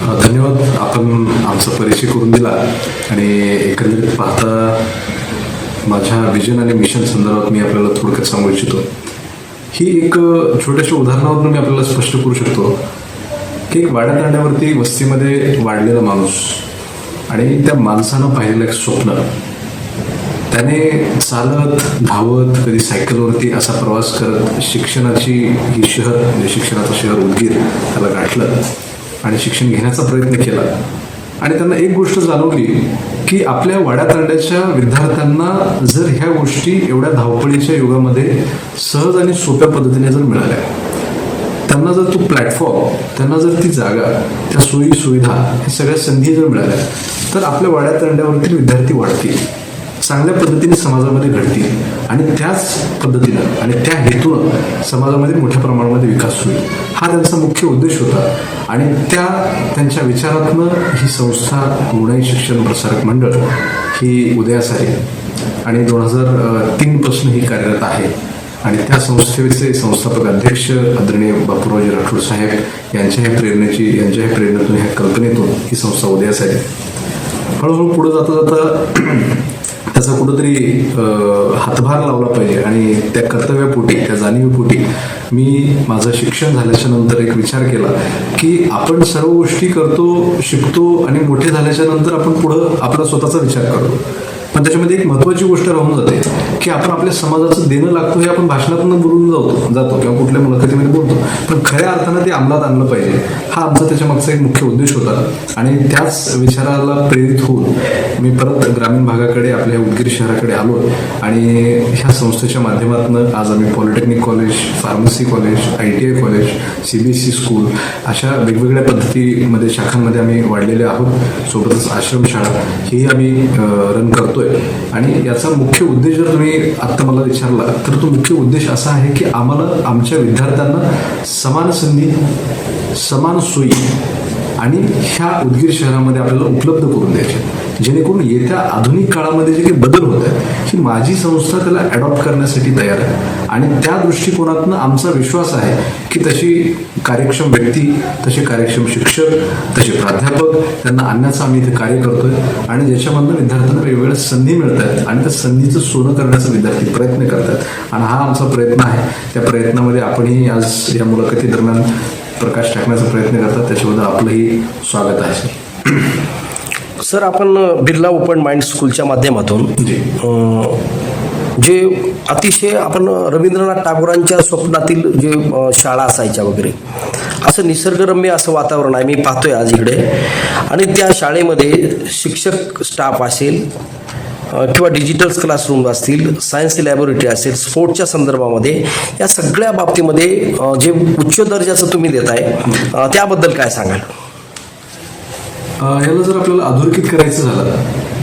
धन्यवाद. आपण आमचा परिचय करून दिला आणि एकंदरीत पाहता माझ्या विजन आणि मिशन संदर्भात मी आपल्याला थोडक्यात सांगू इच्छितो. ही एक छोट्याशा उदाहरणावरून मी आपल्याला स्पष्ट करू शकतो की एक वाड्या दांड्यावरती वस्तीमध्ये वाढलेला माणूस आणि त्या माणसानं पाहिलेलं एक स्वप्न. त्याने चालत धावत कधी सायकलवरती असा प्रवास करत शिक्षणाची ही शहर म्हणजे शिक्षणाचं शहर उदगीर त्याला गाठलं. आणि शिक्षण घेण्याचा प्रयत्न केला. आणि त्यांना एक गोष्ट जाणवली की आपल्या वाड्यातांड्याच्या विद्यार्थ्यांना जर ह्या गोष्टी एवढ्या धावपळीच्या युगामध्ये सहज आणि सोप्या पद्धतीने जर मिळाल्या त्यांना जर तो प्लॅटफॉर्म त्यांना जर ती जागा त्या सोयी सुविधा हे सगळ्या संधी जर मिळाल्या तर आपल्या वाड्यातांड्यावरतील विद्यार्थी वाढतील. चांगल्या पद्धतीने समाजामध्ये घडतील आणि त्याच पद्धतीनं आणि त्या हेतूनं समाजामध्ये मोठ्या प्रमाणामध्ये विकास होईल. हा त्यांचा मुख्य उद्देश होता. आणि त्या त्यांच्या विचारातनं ही संस्था गुणाई शिक्षण प्रसारक मंडळ ही उदयास आहे. आणि दोन हजार तीनपासून ही कार्यरत आहे. आणि त्या संस्थेचे संस्थापक अध्यक्ष आदरणीय बापूरावजी राठोड साहेब यांच्या ह्या प्रेरणेची यांच्या ह्या प्रेरणेतून ह्या कल्पनेतून ही संस्था उदयास आहे. हळूहळू पुढे जाता जाता त्याचा कुठंतरी हातभार लावला पाहिजे आणि त्या कर्तव्यापोटी त्या जाणीवपोटी मी माझं शिक्षण झाल्याच्यानंतर एक विचार केला की आपण सर्व गोष्टी करतो शिकतो आणि मोठे झाल्याच्यानंतर आपण पुढं आपला स्वतःचा विचार करतो. पण त्याच्यामध्ये एक महत्वाची गोष्ट राहून जाते. की आपण आपल्या समाजाचं देणं लागतो हे आपण भाषणातून बोलून जातो जातो किंवा कुठल्या मुलाखतीमध्ये बोलतो. पण खऱ्या अर्थानं ते अंमलात आणलं पाहिजे. हा आमचा त्याच्या मागचा एक मुख्य उद्देश होता. आणि त्याच विचाराला प्रेरित होऊन मी परत ग्रामीण भागाकडे आपल्या उदगीर शहराकडे आलो आणि ह्या संस्थेच्या माध्यमातून आज आम्ही polytechnic college pharmacy college I T I college C B S C school अशा वेगवेगळ्या पद्धतीमध्ये शाखांमध्ये आम्ही वाढलेले आहोत. सोबतच आश्रमशाळा ही आम्ही रन करतोय. आणि याचा मुख्य उद्देश जर तुम्ही आत्ता मला विचारला तर तो मुख्य उद्देश असा आहे की आम्हाला आमच्या विद्यार्थ्यांना समान संधी समान सोयी आणि ह्या उदगीर शहरामध्ये आपल्याला उपलब्ध करून द्यायचे जेणेकरून येत्या आधुनिक काळामध्ये जे काही बदल होत आहेत की माझी संस्था त्याला अडॉप्ट करण्यासाठी तयार आहे. आणि त्या दृष्टिकोनातनं आमचा विश्वास आहे की तशी कार्यक्षम व्यक्ती तसे कार्यक्षम शिक्षक तसे प्राध्यापक त्यांना आणण्याचं आम्ही इथे कार्य करतोय. आणि ज्याच्यामधनं विद्यार्थ्यांना वेगवेगळ्या संधी मिळत आहेत आणि त्या संधीचं सोनं करण्याचा विद्यार्थी प्रयत्न करतात आणि हा आमचा प्रयत्न आहे. त्या प्रयत्नामध्ये आपणही आज या मुलाखती दरम्यान प्रकाश टाकण्याचा प्रयत्न करतात. त्याच्याबद्दल आपलंही स्वागत आहे. सर आपण बिर्ला ओपन माइंड स्कूलच्या माध्यमातून जी. अतिशय आपण रवींद्रनाथ टागोरांच्या स्वप्नातील जे शाळा असायच्या वगैरे असं निसर्गरम्य असं वातावरण आहे मी पाहतोय आज इकडे. आणि त्या शाळेमध्ये शिक्षक स्टाफ असेल किंवा डिजिटल क्लासरूम असतील सायन्स लॅबोरेटरी असेल स्पोर्टच्या संदर्भामध्ये या सगळ्या बाबतीमध्ये जे उच्च दर्जाचं तुम्ही देताय अ, त्याबद्दल काय सांगाल? याला जर आपल्याला अधोरेखित करायचं झालं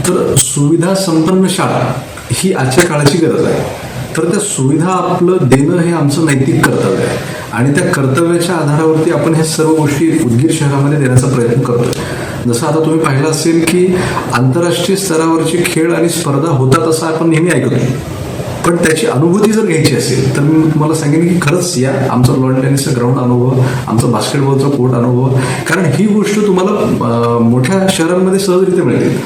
तर सुविधा संपन्न शाळा ही आजच्या काळाची गरज आहे. तर त्या सुविधा आपलं देणं हे आमचं नैतिक कर्तव्य आहे. आणि त्या कर्तव्याच्या आधारावरती आपण ह्या सर्व गोष्टी उदगीर शहरामध्ये देण्याचा प्रयत्न करतो जसं आता तुम्ही पाहिलं असेल की आंतरराष्ट्रीय स्तरावरचे खेळ आणि स्पर्धा होतात असं आपण नेहमी ऐकतो पण त्याची अनुभूती जर घ्यायची असेल तर मी तुम्हाला सांगेन की खरंच या आमचा लॉन टेनिसचा ग्राउंड अनुभव आमचा बास्केटबॉलचा कोर्ट अनुभव कारण ही गोष्ट तुम्हाला मोठ्या शहरांमध्ये सहजरित्या मिळते.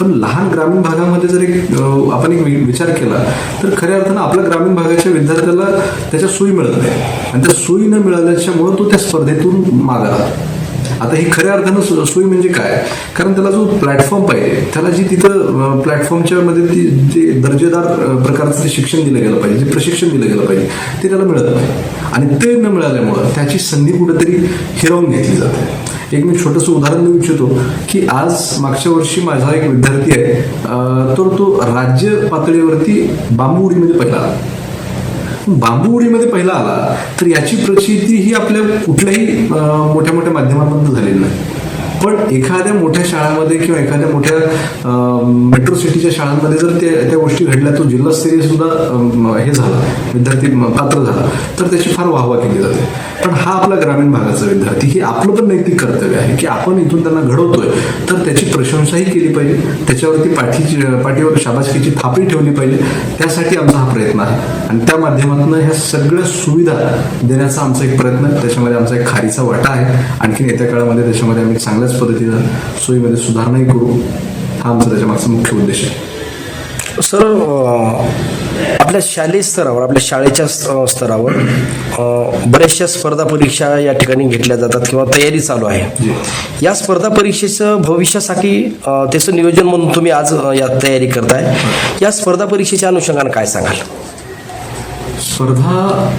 पण लहान ग्रामीण भागामध्ये जर एक आपण एक विचार केला तर खऱ्या अर्थानं आपल्या ग्रामीण भागाच्या विद्यार्थ्याला त्याच्या सोयी मिळत नाही. आणि त्या सोयी न मिळाल्याच्यामुळं तो त्या स्पर्धेतून मागा राहतो. आता हे खऱ्या अर्थानं सोयी म्हणजे काय? कारण त्याला जो प्लॅटफॉर्म पाहिजे त्याला जी तिथं प्लॅटफॉर्मच्या मध्ये ती जे दर्जेदार प्रकारचं ते शिक्षण दिलं गेलं पाहिजे जे प्रशिक्षण दिलं गेलं पाहिजे ते त्याला मिळत नाही. आणि ते न मिळाल्यामुळं त्याची संधी कुठेतरी हिरावून घेतली जाते. एक मी छोटंसं उदाहरण देऊ इच्छितो की आज मागच्या वर्षी माझा एक विद्यार्थी आहे तर तो राज्य पातळीवरती बांबू उडीमध्ये म्हणजे पहिला आला. बांबू उडीमध्ये पहिला आला तर याची प्रचिती ही आपल्या कुठल्याही मोठ्या मोठ्या माध्यमांमधून झालेली नाही. पण एखाद्या मोठ्या शाळांमध्ये किंवा एखाद्या मोठ्या मेट्रो सिटीच्या शाळांमध्ये जर ते त्या गोष्टी घडल्या तो जिल्हास्तरीय सुद्धा हे झाला विद्यार्थी पात्र झाला तर त्याची फार वाहवा केली जाते पण हा आपला ग्रामीण भागाचा विद्यार्थी हे आपलं पण नैतिक कर्तव्य आहे की आपण इथून त्यांना घडवतोय तर त्याची प्रशंसाही केली पाहिजे त्याच्यावरती पाठीची पाठीवर शाबासकीची थापी ठेवली पाहिजे त्यासाठी आमचा हा प्रयत्न आहे आणि त्या माध्यमातून ह्या सगळ्या सुविधा देण्याचा आमचा एक प्रयत्न आहे. त्याच्यामध्ये आमचा एक खारीचा वाटा आहे आणखीन येत्या काळामध्ये त्याच्यामध्ये आम्ही चांगल्या बऱ्याच पद्धतीनं सोयीमध्ये सुधारणाही करू. हा आमचा त्याच्या मागचा मुख्य उद्देश आहे. सर आपल्या शालेय स्तरावर आपल्या शाळेच्या स्तरावर बऱ्याचशा स्पर्धा परीक्षा या ठिकाणी घेतल्या जातात किंवा तयारी चालू आहे. या स्पर्धा परीक्षेचं भविष्यासाठी त्याचं नियोजन म्हणून तुम्ही आज या तयारी करताय. या स्पर्धा परीक्षेच्या अनुषंगाने काय सांगाल? स्पर्धा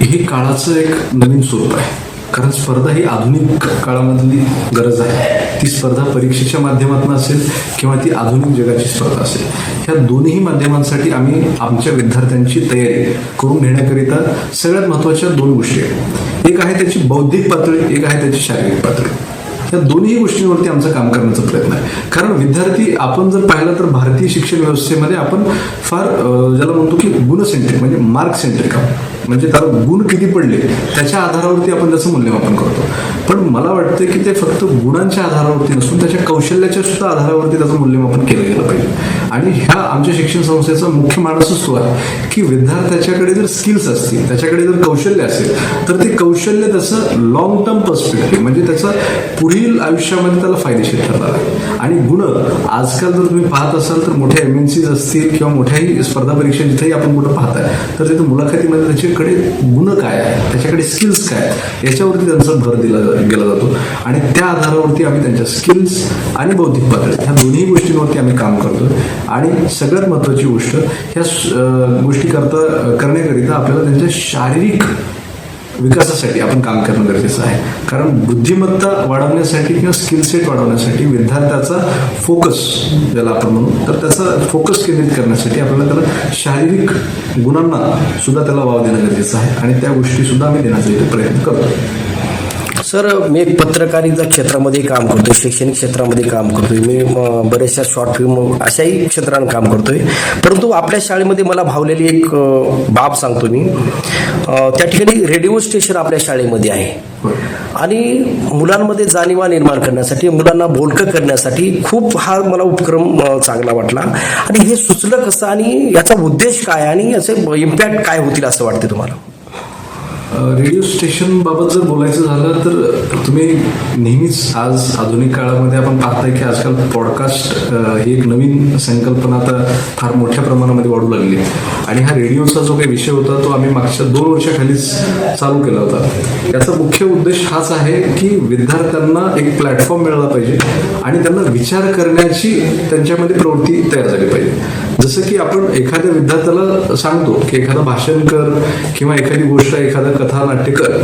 ही काळाचं एक नवीन स्वरूप आहे. कारण स्पर्धा ही आधुनिक काळामधली गरज आहे. ती स्पर्धा परीक्षेच्या माध्यमातून असेल किंवा ती आधुनिक जगाची स्पर्धा असेल. ह्या दोन्ही माध्यमांसाठी आम्ही आमच्या विद्यार्थ्यांची तयारी करून घेण्याकरिता सगळ्यात महत्त्वाच्या दोन गोष्टी आहेत. एक आहे त्याची बौद्धिक पातळी एक आहे त्याची शारीरिक पातळी. या दोन्ही गोष्टींवरती आमचं काम करण्याचा प्रयत्न आहे. कारण विद्यार्थी आपण जर पाहिलं तर भारतीय शिक्षण व्यवस्थेमध्ये आपण फार ज्याला म्हणतो की गुण सेंट्रिक म्हणजे मार्क सेंट्रिक आहोत. म्हणजे त्याला गुण किती पडले त्याच्या आधारावरती आपण त्याचं मूल्यमापन करतो. पण मला वाटतं की ते फक्त गुणांच्या आधारावरती नसून त्याच्या कौशल्याच्या सुद्धा आधारावरती त्याचं मूल्यमापन केलं गेलं पाहिजे. आणि ह्या आमच्या शिक्षण संस्थेचा मुख्य माणूसच तो आहे की विद्यार्थ्याच्याकडे जर स्किल्स असतील त्याच्याकडे जर कौशल्य असेल तर ते कौशल्य त्याचं लॉंग टर्म पर्स्पेक्टिव्ह म्हणजे त्याचा पुढील आयुष्यामध्ये त्याला फायदेशीर ठरणार आहे. आणि गुण आजकाल जर तुम्ही पाहत असाल तर मोठ्या एम एन सीज असतील किंवा मोठ्याही स्पर्धा परीक्षा जिथेही आपण कुठं पाहताय तर तिथं मुलाखतीमध्ये त्याच्याकडे गुण काय आहे त्याच्याकडे स्किल्स काय आहेत याच्यावरती त्यांचा भर दिला गेला जातो. आणि त्या आधारावरती आम्ही त्यांच्या स्किल्स आणि बौद्धिक पातळी ह्या दोन्ही गोष्टींवरती आम्ही काम करतो आणि सगळ्यात महत्त्वाची गोष्ट ह्या गोष्टी करता करण्याकरिता आपल्याला त्यांच्या शारीरिक विकासासाठी आपण काम करणं गरजेचं आहे. कारण बुद्धिमत्ता वाढवण्यासाठी किंवा स्किल सेट वाढवण्यासाठी विद्यार्थ्याचा फोकस ज्याला आपण म्हणू तर त्याचा फोकस केंद्रित करण्यासाठी आपल्याला त्याला शारीरिक गुणांना सुद्धा त्याला वाव देणं गरजेचं आहे. आणि त्या गोष्टी सुद्धा आम्ही देण्याचा इथे प्रयत्न करतो. सर मी एक पत्रकारिता क्षेत्रामध्ये काम करतोय शैक्षणिक क्षेत्रामध्ये काम करतोय. मी बऱ्याचशा शॉर्ट फिल्म अशाही क्षेत्रात काम करतोय. परंतु आपल्या शाळेमध्ये मला भावलेली एक बाब सांगतो मी. त्या ठिकाणी रेडिओ स्टेशन आपल्या शाळेमध्ये आहे. आणि मुलांमध्ये जाणीवा निर्माण करण्यासाठी मुलांना बोलकं करण्यासाठी खूप हा मला उपक्रम चांगला वाटला. आणि हे सुचलं कसं आणि याचा उद्देश काय आणि याचे इम्पॅक्ट काय होतील असं वाटते तुम्हाला? रेडिओ स्टेशन बाबत जर बोलायचं झालं तर तुम्ही नेहमीच आज आधुनिक काळामध्ये आपण पाहताय की आजकाल पॉडकास्ट ही एक नवीन संकल्पना आता फार मोठ्या प्रमाणामध्ये वाढू लागली. आहे आणि हा रेडिओचा जो काही विषय होता तो आम्ही मागच्या दोन वर्षाखालीच चालू केला होता. याचा मुख्य उद्देश हाच आहे की विद्यार्थ्यांना एक प्लॅटफॉर्म मिळाला पाहिजे आणि त्यांना विचार करण्याची त्यांच्यामध्ये प्रवृत्ती तयार झाली पाहिजे. जसं की आपण एखाद्या विद्यार्थ्याला सांगतो की एखादं भाषण कर किंवा एखादी गोष्ट एखादा कथा नाट्य कर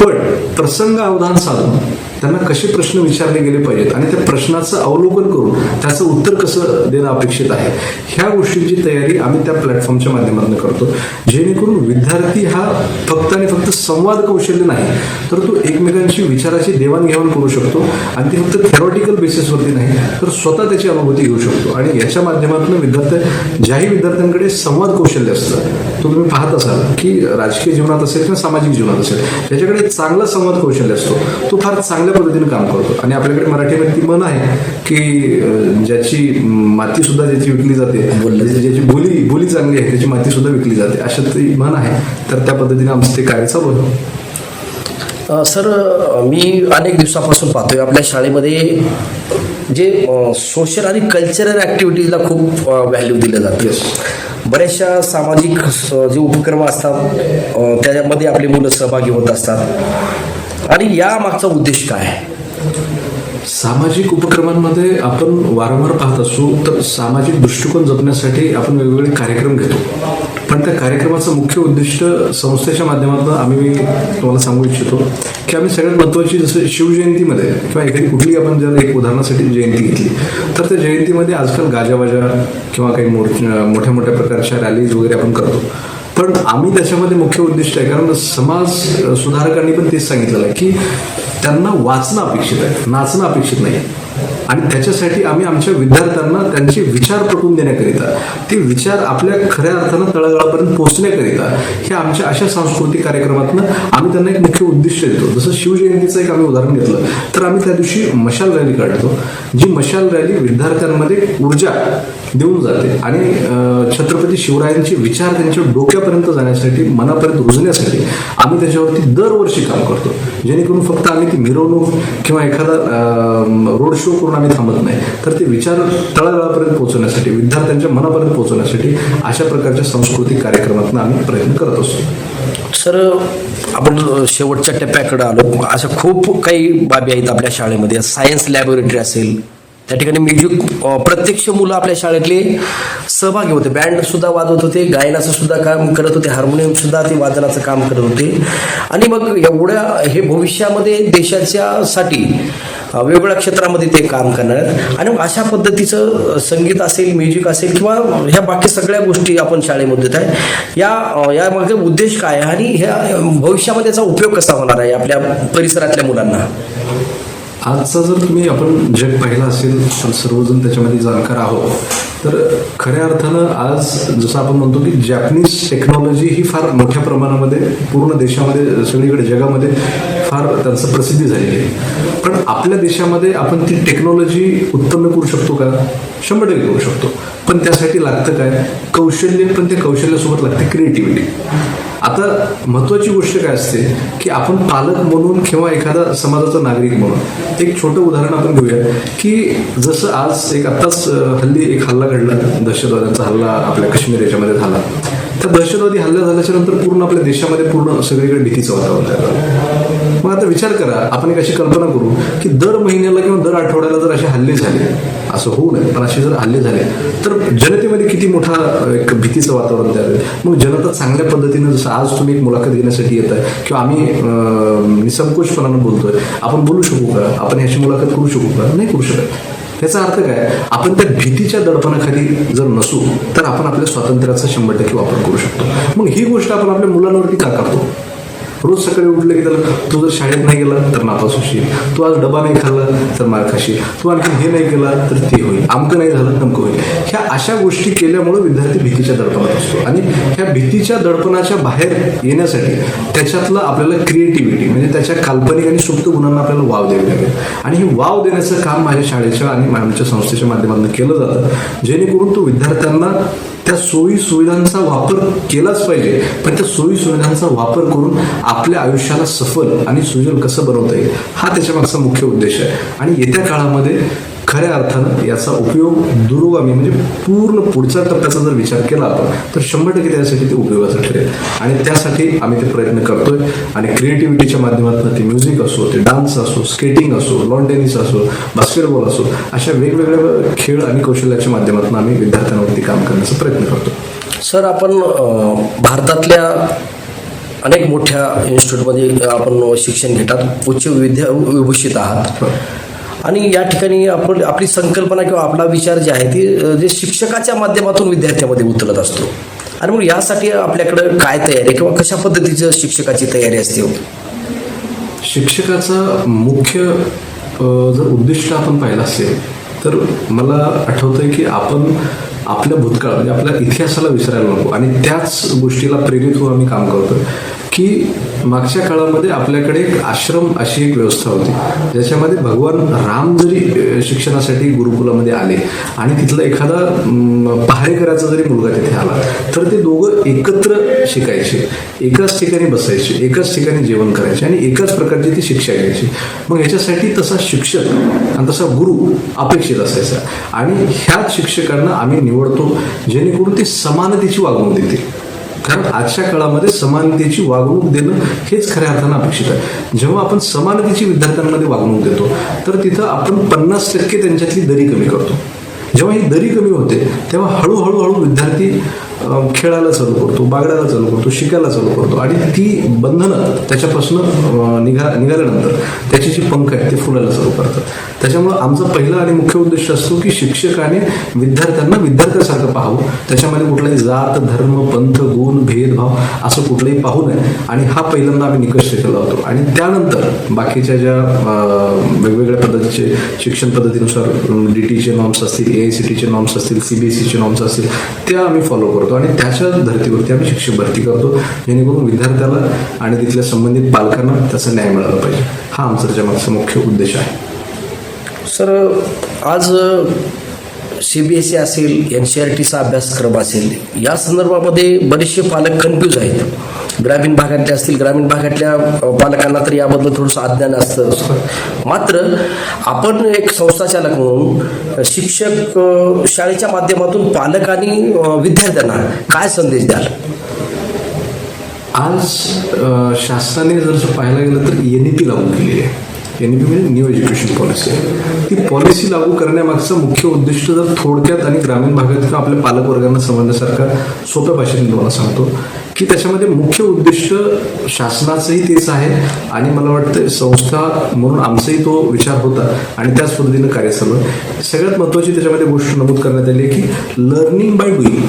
पण प्रसंग अवधान साधून त्यांना कसे प्रश्न विचारले गेले पाहिजेत आणि त्या प्रश्नाचं अवलोकन करून त्याचं उत्तर कसं देणं अपेक्षित आहे ह्या गोष्टींची तयारी आम्ही त्या प्लॅटफॉर्मच्या माध्यमातून करतो. जेणेकरून विद्यार्थी हा फक्त आणि फक्त संवाद कौशल्य नाही तर तो एकमेकांची विचाराची देवाणघेवाण करू शकतो आणि ती फक्त थेरॉटिकल बेसिसवरती नाही तर स्वतः त्याची अनुभूती घेऊ शकतो. आणि याच्या माध्यमातून विद्यार्थ्या ज्याही विद्यार्थ्यांकडे संवाद कौशल्य असतं तो तुम्ही पाहत असाल की राजकीय जीवनात असेल किंवा सामाजिक जीवनात असेल त्याच्याकडे चांगला संवाद कौशल्य असतो. तो फार चांगल्या पद्धतीने काम करतो. आणि आपल्याकडे मराठीमध्ये ती म्हण आहे की ज्याची माती सुद्धा ज्याची विकली जाते ज्याची बोली बोली चांगली आहे त्याची माती सुद्धा विकली जाते. अशा ती म्हण आहे. तर त्या पद्धतीने आमचं ते कार्य चालू आहे सर मी अनेक दिवसापासून पाहतोय. आपल्या शाळेमध्ये जे सोशल आणि कल्चरल ॲक्टिव्हिटीजला खूप व्हॅल्यू दिलं जातं. बऱ्याचशा सामाजिक जे उपक्रम असतात त्याच्यामध्ये आपली मुलं सहभागी होत असतात. आणि या मागचा उद्देश काय? आहे सामाजिक उपक्रमांमध्ये आपण वारंवार पाहत असू तर सामाजिक दृष्टिकोन जपण्यासाठी आपण वेगवेगळे कार्यक्रम घेतो. पण त्या कार्यक्रमाचं मुख्य उद्दिष्ट संस्थेच्या माध्यमातून आम्ही तुम्हाला सांगू इच्छितो की आम्ही सगळ्यात महत्त्वाची जसं शिवजयंतीमध्ये किंवा एखादी कुठली आपण जर एक उदाहरणासाठी जयंती घेतली तर त्या जयंतीमध्ये आजकाल गाजावाजा किंवा काही मोठ्या मोठ्या प्रकारच्या रॅलीज वगैरे आपण करतो. पण आम्ही त्याच्यामध्ये मुख्य उद्दिष्ट आहे कारण समाज सुधारकांनी पण तेच सांगितलेलं आहे की त्यांना वाचणं अपेक्षित आहे. नाचणं अपेक्षित नाही आणि त्याच्यासाठी आम्ही आमच्या विद्यार्थ्यांना त्यांचे विचार पटवून देण्याकरिता ते विचार आपल्या खऱ्या अर्थानं तळागाळापर्यंत पोहोचण्याकरिता हे आमच्या अशा सांस्कृतिक कार्यक्रमातनं आम्ही त्यांना एक मुख्य उद्दिष्ट देतो. जसं शिवजयंतीचं एक आम्ही उदाहरण घेतलं तर आम्ही त्या दिवशी मशाल रॅली काढतो जी मशाल रॅली विद्यार्थ्यांमध्ये ऊर्जा देऊन जाते आणि छत्रपती शिवरायांचे विचार त्यांच्या डोक्यापर्यंत जाण्यासाठी मनापर्यंत रुजण्यासाठी आम्ही त्याच्यावरती दरवर्षी काम करतो. जेणेकरून फक्त आम्ही ती मिरवणूक किंवा एखादा रोड शो करून आम्ही थांबत नाही. तर ते विचार तळागाळापर्यंत पोहोचवण्यासाठी विद्यार्थ्यांच्या मनापर्यंत पोहोचवण्यासाठी अशा प्रकारच्या सांस्कृतिक कार्यक्रमातून आम्ही प्रयत्न करत असतो. सर आपण शेवटच्या टप्प्याकडे आलो. अशा खूप काही बाबी आहेत आपल्या शाळेमध्ये. सायन्स लॅबोरेटरी असेल त्या ठिकाणी म्युझिक प्रत्यक्ष मुलं आपल्या शाळेतले सहभागी होते. बँड सुद्धा वाजवत होते गायनाचं सुद्धा काम करत होते हार्मोनियम सुद्धा ते वादनाचं काम करत होते. आणि मग एवढ्या हे भविष्यामध्ये देशाच्या साठी वेगवेगळ्या क्षेत्रामध्ये ते काम करणार आहेत. आणि मग अशा पद्धतीचं संगीत असेल म्युझिक असेल किंवा ह्या बाकी सगळ्या गोष्टी आपण शाळेमध्ये आहे या यामध्ये यामागे उद्देश काय आहे आणि ह्या भविष्यामध्ये याचा उपयोग कसा होणार आहे आपल्या परिसरातल्या मुलांना? आजचा जर तुम्ही आपण जग पाहिलं असेल तर सर्वजण त्याच्यामध्ये जाणकार आहोत तर खऱ्या अर्थानं आज जसं आपण म्हणतो की जॅपनीज टेक्नॉलॉजी ही फार मोठ्या प्रमाणामध्ये पूर्ण देशामध्ये सगळीकडे जगामध्ये फार त्यांचं प्रसिद्धी झालेली आहे. पण आपल्या देशामध्ये आपण ती टेक्नॉलॉजी उत्पन्न करू शकतो का? शंभर टक्के करू शकतो. पण त्यासाठी लागतं काय? कौशल्य पण त्या कौशल्यासोबत लागते क्रिएटिव्हिटी आता महत्वाची गोष्ट काय असते की आपण पालक म्हणून किंवा एखादा समाजाचा नागरिक म्हणून एक छोटं उदाहरण आपण घेऊया की जसं आज एक आत्ताच हल्ली एक हल्ला घडला दहशतवाद्यांचा हल्ला आपल्या काश्मीर याच्यामध्ये झाला. त्या दहशतवादी हल्ला झाल्याच्यानंतर पूर्ण आपल्या देशामध्ये पूर्ण सगळीकडे भीतीचं वातावरण मग आता विचार करा आपण एक अशी कल्पना करू की दर महिन्याला किंवा दर आठवड्याला जर असे हल्ले झाले असं होऊ नये पण असे जर हल्ले झाले तर जनतेमध्ये किती मोठा एक भीतीचं वातावरण तयार होईल. मग जनता चांगल्या पद्धतीनं जसं आज तुम्ही एक मुलाखत घेण्यासाठी येत आहे किंवा आम्ही निसंकोचपणानं बोलतोय आपण बोलू शकू का? आपण ह्याची मुलाखत करू शकू का? नाही करू शकत. त्याचा अर्थ काय? आपण त्या भीतीच्या दडपणाखाली जर नसू तर आपण आपल्या स्वातंत्र्याचा शंभर टक्के वापर करू शकतो. मग ही गोष्ट आपण आपल्या मुलांवरती का करतो रोज सकाळी उठलं की त्याला तू जर शाळेत नाही गेला तर नापास होशील. तू आज डबा नाही खाल्ला तर मार खाशील. तू आणखी हे नाही केला तर ते होईल. आमकं नाही झालं तमकं होईल. ह्या अशा गोष्टी केल्यामुळे विद्यार्थी भीतीच्या दडपणात असतो. आणि ह्या भीतीच्या दडपणाच्या बाहेर येण्यासाठी त्याच्यातलं आपल्याला क्रिएटिव्हिटी म्हणजे त्याच्या काल्पनिक आणि सुप्त गुणांना आपल्याला वाव द्यावी लागेल. आणि हे वाव देण्याचं काम माझ्या शाळेच्या आणि आमच्या संस्थेच्या माध्यमातून केलं जातं. जेणेकरून तो विद्यार्थ्यांना त्या सोयी सुविधांचा वापर केलाच पाहिजे पण त्या सोयी सुविधांचा वापर करून आपल्या आयुष्याला सफल आणि सुजल कसं बनवता येईल हा त्याच्या मागचा मुख्य उद्देश आहे. आणि येत्या काळामध्ये खऱ्या अर्थानं याचा उपयोग दुरोगामी म्हणजे पूर्ण पुढच्या टप्प्याचा जर विचार केला आपण तर शंभर टक्के त्यासाठी ते उपयोगाचं ठरेल. आणि त्यासाठी आम्ही ते प्रयत्न करतोय. आणि क्रिएटिव्हिटीच्या माध्यमातून ते म्युझिक असो ते डान्स असो स्केटिंग असो लॉन टेनिस असो बास्केटबॉल असो अशा वेगवेगळ्या खेळ आणि कौशल्याच्या माध्यमातून आम्ही विद्यार्थ्यांवरती काम करण्याचा प्रयत्न करतो सर आपण भारतातल्या अनेक मोठ्या इन्स्टिट्यूटमध्ये आपण शिक्षण घेतात. उच्च विद्या विभूषित आहात. आणि या ठिकाणी आपण आपली संकल्पना किंवा आपला विचार जे आहे ती जे शिक्षकाच्या माध्यमातून विद्यार्थ्यामध्ये उतरत असतो आणि मग यासाठी आपल्याकडं काय तयारी आहे किंवा कशा पद्धतीचं शिक्षकाची तयारी असते हो? मुख्य जर उद्दिष्ट आपण पाहिलं असेल तर मला आठवतंय की आपण आपल्या भूतकाळ म्हणजे आपल्या इतिहासाला विसरायला नको आणि त्याच गोष्टीला प्रेरित होऊन आम्ही काम करतोय की मागच्या काळामध्ये आपल्याकडे एक आश्रम अशी एक व्यवस्था होती. ज्याच्यामध्ये भगवान राम जरी शिक्षणासाठी गुरुकुलामध्ये आले आणि तिथला एखादा पहारेकराचा जरी मुलगा तिथे आला तर ते दोघं एकत्र शिकायचे. एकाच ठिकाणी बसायचे एकाच ठिकाणी जेवण करायचे आणि एकाच प्रकारची ती शिक्षा घ्यायची. मग ह्याच्यासाठी तसा शिक्षक आणि तसा गुरु अपेक्षित असायचा. आणि ह्याच शिक्षकांना आम्ही निवडतो जेणेकरून ते समानतेची वागणूक देतील. कारण आजच्या काळामध्ये समानतेची वागणूक देणं हेच खऱ्या अर्थानं अपेक्षित आहे. जेव्हा आपण समानतेची विद्यार्थ्यांमध्ये वागणूक देतो तर तिथं आपण पन्नास टक्के त्यांच्यातली दरी कमी करतो. जेव्हा ही दरी कमी होते तेव्हा हळूहळू हळू विद्यार्थी खेळायला चालू करतो बागडायला चालू करतो शिकायला चालू करतो. आणि ती बंधनं त्याच्यापासून निघा निघाल्यानंतर त्याची जी पंख आहेत ते फुलायला चालू करतात. त्याच्यामुळं आमचा पहिला आणि मुख्य उद्देश असतो की शिक्षकाने विद्यार्थ्यांना विद्यार्थ्यासारखं पाहावं. त्याच्यामध्ये कुठलाही जात धर्म पंथ गुण भेदभाव असं कुठलंही पाहू नये. आणि हा पहिल्यांदा आम्ही निकष केला होतो. आणि त्यानंतर बाकीच्या ज्या वेगवेगळ्या पद्धतीचे शिक्षण पद्धतीनुसार डी टीचे नॉर्म्स असतील ए आय सी टीचे नॉर्म्स असतील सी बी एस नॉर्म्स असतील त्या आम्ही फॉलो करतो आणि त्याच्या धर्तीवरती आम्ही शिक्षक भरती करतो. जेणेकरून विद्यार्थ्याला आणि तिथल्या संबंधित पालकांना त्याचा न्याय मिळाला पाहिजे. हा आमचा त्याच्यामागचा मुख्य उद्देश आहे. सर आज सी बी एस ई असेल एन सी आर टीचा अभ्यासक्रम असेल या संदर्भामध्ये बरेचसे पालक कन्फ्यूज आहेत. ग्रामीण भागातले असतील ग्रामीण भागातल्या पालकांना तर याबद्दल थोडंसं अज्ञान असतं. मात्र आपण एक संस्थाचालक म्हणून शिक्षक शाळेच्या माध्यमातून पालक आणि विद्यार्थ्यांना काय संदेश द्याल? आज शासनाने जर पाहायला गेलं तर एन ई पी लावून केलेली आहे. एन ई म्हणजे न्यू एज्युकेशन पॉलिसी ती पॉलिसी लागू करण्यामागचं मुख्य उद्दिष्ट जर थोडक्यात आणि ग्रामीण भागात किंवा आपल्या पालकवर्गांना समजण्यासारखा सोप्या भाषेत मी तुम्हाला सांगतो की त्याच्यामध्ये मुख्य उद्दिष्ट शासनाचंही तेच आहे आणि मला वाटतं संस्था म्हणून आमचाही तो विचार होता आणि त्याच पद्धतीनं कार्य चालू सगळ्यात महत्त्वाची त्याच्यामध्ये गोष्ट नमूद करण्यात आली आहे की लर्निंग बाय डुईंग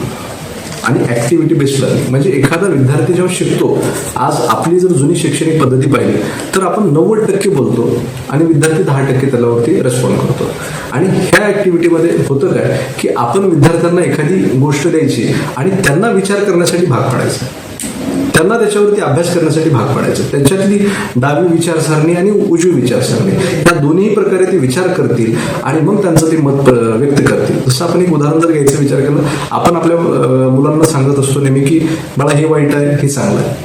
आणि ऍक्टिव्हिटी बेस्ड लर्निंग म्हणजे एखादा विद्यार्थी जेव्हा शिकतो आज आपली जर जुनी शैक्षणिक पद्धती पाहिली तर आपण नव्वद टक्के बोलतो आणि विद्यार्थी दहा टक्के त्याच्यावरती रेस्पॉन्ड करतो. आणि ह्या ऍक्टिव्हिटीमध्ये होतं काय की आपण विद्यार्थ्यांना एखादी गोष्ट द्यायची आणि त्यांना विचार करण्यासाठी भाग पाडायचा. त्यांना त्याच्यावरती अभ्यास करण्यासाठी भाग पाडायचं. त्यांच्यातली डावी विचारसरणी आणि उजवी विचारसरणी या दोन्ही प्रकारे ते विचार करतील आणि मग त्यांचं ते मत व्यक्त करतील. जसं आपण एक उदाहरण जर घ्यायचं विचार केला आपण आपल्या मुलांना सांगत असतो नेहमी की मला हे वाईट आहे हे चांगलं आहे.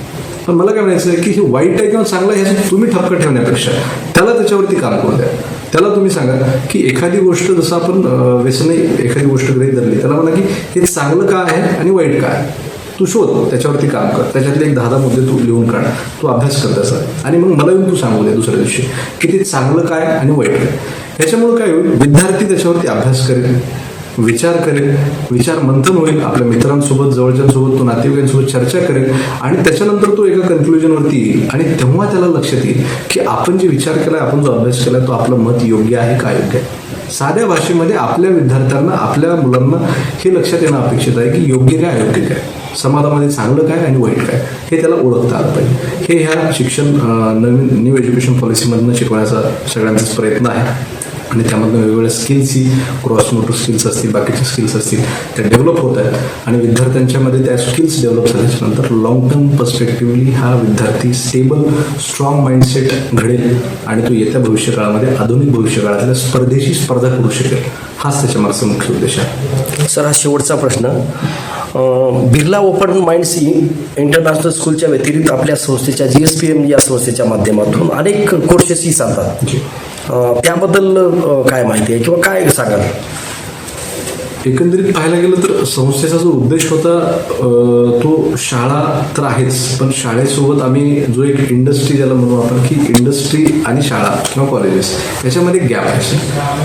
पण मला काय म्हणायचं की हे वाईट आहे किंवा चांगलं आहे ह्याचं तुम्ही ठपक ठेवण्यापेक्षा त्याला त्याच्यावरती काम करू द्या. त्याला तुम्ही सांगा की एखादी गोष्ट जसं आपण अं, एखादी गोष्ट गृहीत धरली त्याला म्हणा की हे चांगलं का आहे आणि वाईट काय आहे? तू शोध त्याच्यावरती काम कर. त्याच्यातले एक दहा दहा मुद्दे तू लिहून काढ. तू अभ्यास कर त्याचा आणि मग मला येऊन तू सांगू दे दुसऱ्या दिवशी की ते चांगलं काय आणि वाईट काय. ह्याच्यामुळे काय होईल? विद्यार्थी त्याच्यावरती अभ्यास करेल विचार करेल विचार मंथन होईल. आपल्या मित्रांसोबत जवळच्यांसोबत तो नातेवाईकांसोबत चर्चा करेल. आणि त्याच्यानंतर तो एका कन्क्लुजनवरती येईल. आणि तेव्हा त्याला लक्षात येईल की आपण जे विचार केलाय आपण जो अभ्यास केलाय तो आपलं मत योग्य आहे का योग्य आहे? साध्या भाषेमध्ये आपल्या विद्यार्थ्यांना आपल्या मुलांना हे लक्षात येणं अपेक्षित आहे की योग्य काय अयोग्य काय. समाजामध्ये चांगलं काय आणि वाईट काय हे त्याला ओळखता आलं पाहिजे हे ह्या शिक्षण नवीन न्यू एज्युकेशन पॉलिसीमधनं शिकवण्याचा सगळ्यांचाच प्रयत्न आहे. आणि त्यामधनं वेगवेगळ्या स्किल्सही क्रॉस मोटर स्किल्स असतील बाकीचे स्किल्स असतील त्या डेव्हलप होत आहेत. आणि विद्यार्थ्यांच्यामध्ये त्या स्किल्स डेव्हलप झाल्याच्यानंतर लॉंग टर्म पर्स्पेक्टिव्हली हा विद्यार्थी स्टेबल स्ट्रॉंग माइंडसेट घडेल. आणि तो येत्या भविष्यकाळामध्ये आधुनिक भविष्यकाळातल्या स्पर्धेशी स्पर्धा करू शकेल. हाच त्याच्या मागचा मुख्य उद्देश आहे. सर हा शेवटचा प्रश्न. बिर्ला ओपन माइंड्स इंटरनॅशनल स्कूलच्या व्यतिरिक्त आपल्या संस्थेच्या जी एस पी एम या संस्थेच्या माध्यमातून अनेक कोर्सेसही चालतात जी. अं, त्याबद्दल काय माहिती आहे किंवा काय सांगाल? एकंदरीत पाहायला गेलं तर संस्थेचा जो उद्देश होता तो शाळा तर आहेच पण शाळेसोबत आम्ही जो एक इंडस्ट्री ज्याला म्हणू आपण की इंडस्ट्री आणि शाळा किंवा कॉलेजेस याच्यामध्ये गॅप आहे.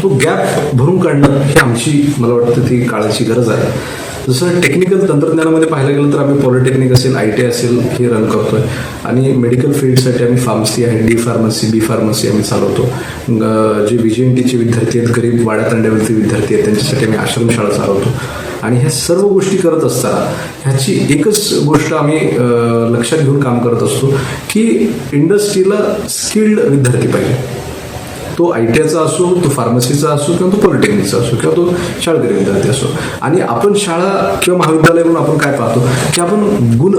तो गॅप भरून काढणं ही आमची मला वाटतं ती काळाची गरज आहे. जसं टेक्निकल तंत्रज्ञानामध्ये पाहायला गेलं तर आम्ही पॉलिटेक्निक असेल आय टी असेल हे रन करतोय. आणि मेडिकल फील्डसाठी आम्ही फार्मसी आहे डी फार्मसी बी फार्मसी आम्ही चालवतो. जे व्ही जी एन टीचे विद्यार्थी आहेत गरीब वाड्यातंड्यावरचे विद्यार्थी आहेत त्यांच्यासाठी आम्ही आश्रमशाळा चालवतो. आणि ह्या सर्व गोष्टी करत असताना ह्याची एकच गोष्ट आम्ही लक्षात घेऊन काम करत असतो की इंडस्ट्रीला स्किल्ड विद्यार्थी पाहिजे. तो आय टी आयचा असो तो फार्मसीचा असो किंवा तो पॉलिटेक्निकचा असो किंवा तो शाळकरी विद्यार्थी असो. आणि आपण शाळा किंवा महाविद्यालय म्हणून आपण काय पाहतो की आपण गुण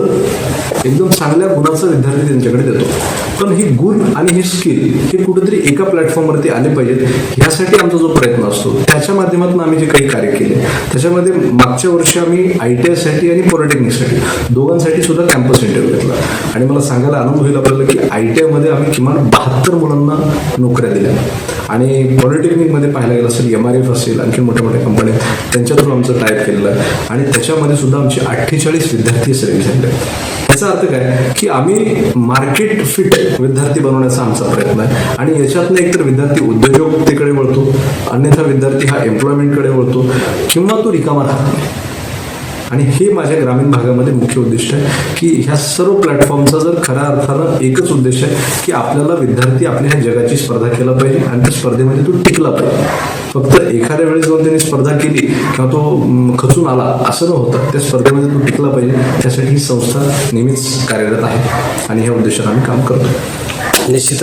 एकदम चांगल्या गुणाचा विद्यार्थी त्यांच्याकडे देतो. पण ही गुण आणि ही स्किल हे कुठेतरी एका प्लॅटफॉर्मवरती आले पाहिजेत. ह्यासाठी आमचा जो प्रयत्न असतो त्याच्या माध्यमातून आम्ही जे काही कार्य केले त्याच्यामध्ये मागच्या वर्षी आम्ही आय टी आयसाठी आणि पॉलिटेक्निकसाठी दोघांसाठी सुद्धा कॅम्पस इंटरव्ह्यू घेतला. आणि मला सांगायला आनंद होईल आपल्याला की आय टी आयमध्ये आम्ही किमान बहात्तर मुलांना नोकऱ्या दिल्या. आणि पॉलिटेक्निकमध्ये पाहायला गेलं असेल एम आर एफ असेल आणखी मोठ्या मोठ्या कंपन्या त्यांच्या थ्रू आमचं टाईप केलेलं. आहे आणि त्याच्यामध्ये सुद्धा आमचे अठ्ठेचाळीस विद्यार्थी सर्व्हिस झाले याचा अर्थ काय? की आम्ही मार्केट फिट विद्यार्थी बनवण्याचा आमचा प्रयत्न आहे. आणि याच्यातनं एकतर विद्यार्थी उद्योजकतेकडे वळतो अन्यथा विद्यार्थी हा एम्प्लॉयमेंटकडे वळतो किंवा तो रिकामा राहतो आणि हे माझ्या ग्रामीण भागामध्ये मुख्य उद्दिष्ट आहे की ह्या सर्व प्लॅटफॉर्मचा जर खऱ्या अर्थानं एकच उद्देश आहे की आपल्याला विद्यार्थी आपल्या ह्या जगाची स्पर्धा केला पाहिजे आणि त्या स्पर्धेमध्ये तो टिकला पाहिजे. फक्त एखाद्या वेळेस जाऊन त्यांनी स्पर्धा केली किंवा तो खचून आला असं न होतं त्या स्पर्धेमध्ये तो टिकला पाहिजे. त्यासाठी ही संस्था नेहमीच कार्यरत आहे आणि ह्या उद्देशाने आम्ही काम करतो. निश्चितच.